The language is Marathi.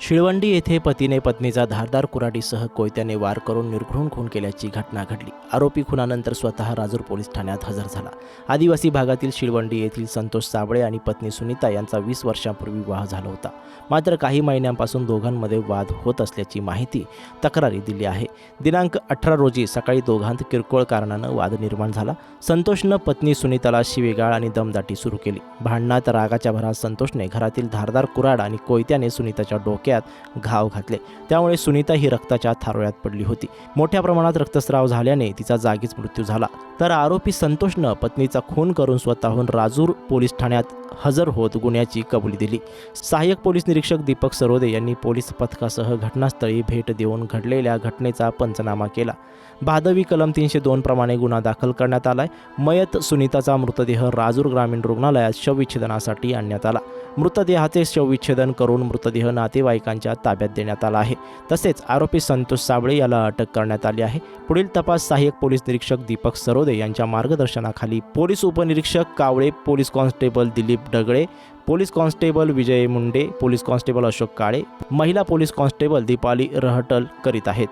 शिळवंडी येथे पतीने पत्नीचा धारदार कुराडीसह कोयत्याने वार करून निर्घृण खून केल्याची घटना घडली. आरोपी खुनानंतर स्वतः राजूर पोलीस ठाण्यात हजर झाला. आदिवासी भागातील शिळवंडी येथील संतोष साबळे आणि पत्नी सुनीता यांचा वीस वर्षांपूर्वी विवाह झाला होता. मात्र काही महिन्यांपासून दोघांमध्ये वाद होत असल्याची माहिती तक्रारी दिली आहे. दिनांक अठरा रोजी सकाळी दोघांत किरकोळ कारणानं वाद निर्माण झाला. संतोषनं पत्नी सुनीताला शिवेगाळ आणि दमदाटी सुरू केली. भांडणात रागाच्या भरात संतोषने घरातील धारदार कुराड आणि कोयत्याने सुनीताच्या डोक्यात घाव घातले. त्यामुळे सुनीता ही रक्ताच्या थारोळ्यात पडली होती. मोठ्या प्रमाणात रक्तस्राव झाल्याने तिचा जागीच मृत्यू झाला. तर आरोपी संतोषनं पत्नीचा खून करून स्वतःहून राजूर पोलीस ठाण्यात हजर होत गुन्ह्याची कबुली दिली. सहाय्यक पोलीस निरीक्षक दीपक सरोदे यांनी पोलीस पथकासह घटनास्थळी भेट देऊन घडलेल्या घटनेचा पंचनामा केला. भादवी कलम तीनशे दोन प्रमाणे गुन्हा दाखल करण्यात आलाय. मयत सुनीताचा मृतदेह राजूर ग्रामीण रुग्णालयात शवविच्छेदनासाठी आणण्यात आला. मृतदेहाचे शवविच्छेदन करून मृतदेह नातेवाईकांच्या ताब्यात देण्यात आला आहे. तसेच आरोपी संतोष साबळे याला अटक करण्यात आली आहे. पुढील तपास सहाय्यक पोलीस निरीक्षक दीपक सरोदे यांच्या मार्गदर्शनाखाली पोलीस उपनिरीक्षक Kawale police constable Dilip Dagale police constable Vijay Munde police constable Ashok Kale महिला पोलीस कॉन्स्टेबल दीपाली रहटल करीत आहेत.